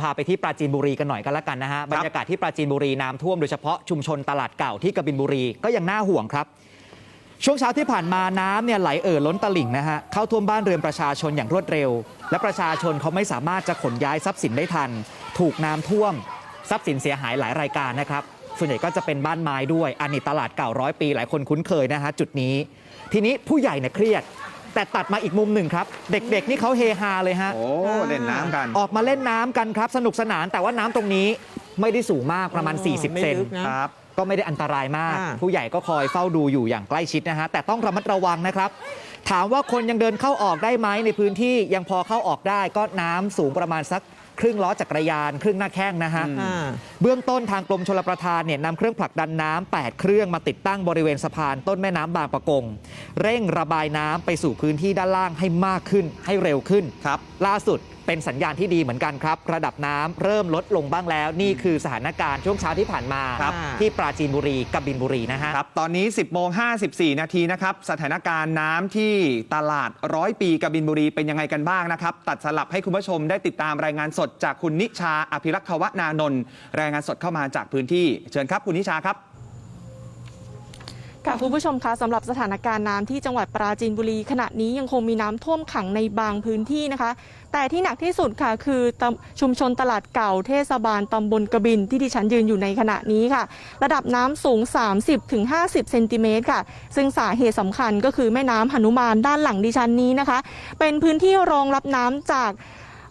พาไปที่ปราจีนบุรีกันหน่อยกันละกันนะฮะบรรยากาศที่ปราจีนบุรีน้ำท่วมโดยเฉพาะชุมชนตลาดเก่าที่กบินบุรีก็ยังน่าห่วงครับ ช่วงเช้าที่ผ่านมาน้ำเนี่ยไหลเอ่อล้นตลิ่งนะฮะเข้าท่วมบ้านเรือนประชาชนอย่างรวดเร็ว และประชาชนเขาไม่สามารถจะขนย้ายทรัพย์สินได้ทัน ถูกน้ำท่วม ทรัพย์สินเสียหายหลายรายการนะครับส่วนใหญ่ก็จะเป็นบ้านไม้ด้วยอันนี้ตลาดเก่าร้อยปีหลายคนคุ้นเคยนะฮะจุดนี้ ทีนี้ผู้ใหญ่เนี่ยเครียด แต่ตัดมาอีกมุมหนึ่งครับ เด็กๆนี่เขาเฮฮาเลยฮะ โอ้เล่นน้ำกัน ออกมาเล่นน้ำกันครับ สนุกสนานแต่ว่าน้ำตรงนี้ไม่ได้สูงมากประมาณ อ๋อ40 ไม่เซนลึกนะครับ ก็ไม่ได้อันตรายมาก อ่า ผู้ใหญ่ก็คอยเฝ้าดูอยู่อย่างใกล้ชิดนะฮะ แต่ต้องระมัดระวังนะครับ ถามว่าคนยังเดินเข้าออกได้ไหมในพื้นที่ยังพอเข้าออกได้ก็น้ำสูงประมาณสักครึ่งล้อจักรยาน ครึ่งหน้าแข้งนะฮะอืมอ่าเบื้องต้นทางกรมชลประทานเนี่ยนำเครื่องผลักดันน้ำ8เครื่องมาติดตั้งบริเวณสะพานต้นแม่น้ำบางปะกง เร่งระบายน้ำไปสู่พื้นที่ด้านล่างให้มากขึ้นให้เร็วขึ้นครับ ล่าสุดเป็นสัญญาณที่ดีเหมือนกันครับ ระดับน้ำเริ่มลดลงบ้างแล้ว นี่คือสถานการณ์ช่วงเช้าที่ผ่านมาครับที่ปราจีนบุรีกับบินบุรีนะฮะครับตอนนี้ 10โมง54นาทีนะครับสถานการณ์น้ำที่ตลาดร้อยปีกบินบุรีเป็นยังไงกันบ้างนะครับ ตัดสลับให้คุณผู้ชมได้ติดตามรายงานสดจากคุณนิชาอภิรักษ์วนานนท์รายงานสดเข้ามาจากพื้นที่ เชิญครับคุณนิชาครับ ค่ะคุณผู้ชมคะสำหรับสถานการณ์น้ำที่จังหวัดปราจีนบุรี ขณะนี้ยังคงมีน้ำท่วมขังในบางพื้นที่นะคะ แต่ที่หนักที่สุดค่ะคือชุมชนตลาดเก่าเทศบาลตำบลกบินที่ดิฉันยืนอยู่ในขณะนี้ค่ะ ระดับน้ำสูง 30-50เซนติเมตรค่ะ ซึ่งสาเหตุสำคัญก็คือแม่น้ำหนุมานด้านหลังดิฉันนี้นะคะ เป็นพื้นที่รองรับน้ำจาก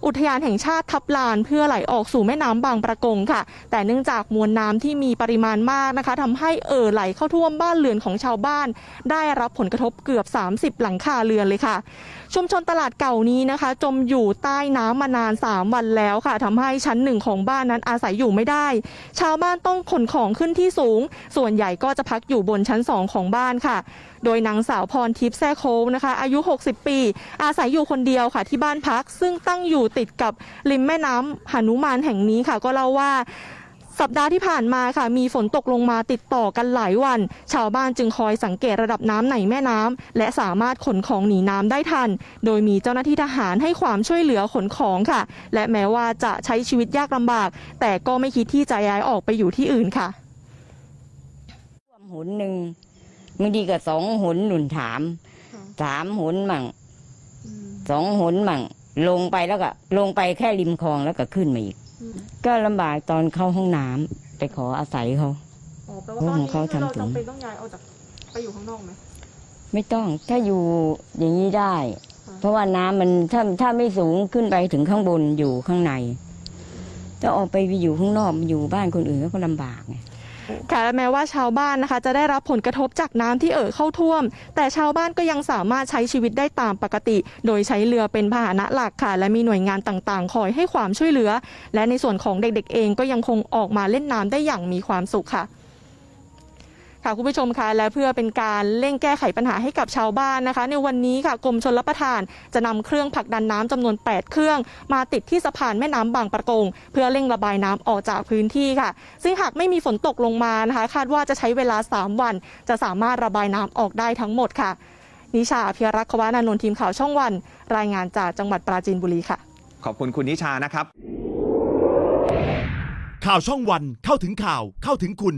อุทยานแห่งชาติทับลานเพื่อไหลออกสู่แม่น้ำบางประกงค่ะ แต่เนื่องจากมวลน้ำที่มีปริมาณมากนะคะทำให้เอ่อไหลเข้าท่วมบ้านเรือนของชาวบ้าน ได้รับผลกระทบเกือบ 30 หลังคาเรือนเลยค่ะ ชุมชนตลาดเก่านี้นะคะ จมอยู่ใต้น้ำมานาน 3 วันแล้วค่ะทำให้ชั้นหนึ่งของบ้านนั้นอาศัยอยู่ไม่ได้ ชาวบ้านต้องขนของขึ้นที่สูง ส่วนใหญ่ก็จะพักอยู่บนชั้น 2 ของบ้านค่ะ โดยนางสาวพรทิพย์แซ่โค้งนะคะ อายุ 60 ปี อาศัยอยู่คนเดียวค่ะที่บ้านพัก ซึ่งตั้งอยู่ติดกับริมแม่น้ำหนุมานแห่งนี้ค่ะ ก็เล่าว่าสัปดาห์ที่ผ่านมาค่ะ มีฝนตกลงมาติดต่อกันหลายวัน ชาวบ้านจึงคอยสังเกตระดับน้ำในแม่น้ำและสามารถขนของหนีน้ำได้ทัน โดยมีเจ้าหน้าที่ทหารให้ความช่วยเหลือขนของค่ะ และแม้ว่าจะใช้ชีวิตยากลำบาก แต่ก็ไม่คิดที่จะย้ายออกไปอยู่ที่อื่นค่ะท่วมหนหนึ่ง บางทีก็สองหนหนุนถามสามหนมั่งสองหนมั่งลงไปแล้วก็ ลงไปแค่ริมคลองแล้วก็ขึ้นมาอีก ก็ลำบากตอนเข้าห้องน้ำไปขออาศัยเขาอ๋อแปลว่าตอนนี้ของเขาทำถึงจำเป็นต้องย้ายออกจากไปอยู่ข้างนอกไหมไม่ต้องถ้าอยู่อย่างนี้ได้ค่ะเพราะว่าน้ำมันถ้าถ้าไม่สูงขึ้นไปถึงข้างบนอยู่ข้างในถ้าออกไปอยู่ข้างนอกอยู่บ้านคนอื่นก็ลำบากไง ค่ะและแม้ว่าชาวบ้านนะคะ จะได้รับผลกระทบจากน้ำที่เอ่อเข้าท่วม แต่ชาวบ้านก็ยังสามารถใช้ชีวิตได้ตามปกติ โดยใช้เรือเป็นพาหนะหลักค่ะ และมีหน่วยงานต่างๆ คอยให้ความช่วยเหลือ และในส่วนของเด็กๆ เองก็ยังคงออกมาเล่นน้ำได้อย่างมีความสุขค่ะ ค่ะคุณผู้ชมคะและเพื่อเป็นการเร่งแก้ไขปัญหาให้กับชาวบ้านนะคะ ในวันนี้ค่ะกรมชลประทานจะนำเครื่องผลักดันน้ำจำนวน 8 เครื่อง มาติดที่สะพานแม่น้ำบางประกง เพื่อเร่งระบายน้ำออกจากพื้นที่ค่ะ ซึ่งหากไม่มีฝนตกลงมานะคะ คาดว่าจะใช้เวลา 3 วัน จะสามารถระบายน้ำออกได้ทั้งหมดค่ะ นิชาอภิรักษ์ควานานนท์ทีมข่าวช่องวัน รายงานจากจังหวัดปราจีนบุรีค่ะ ขอบคุณคุณนิชานะครับ ข่าวช่องวันเข้าถึงข่าวเข้าถึงคุณ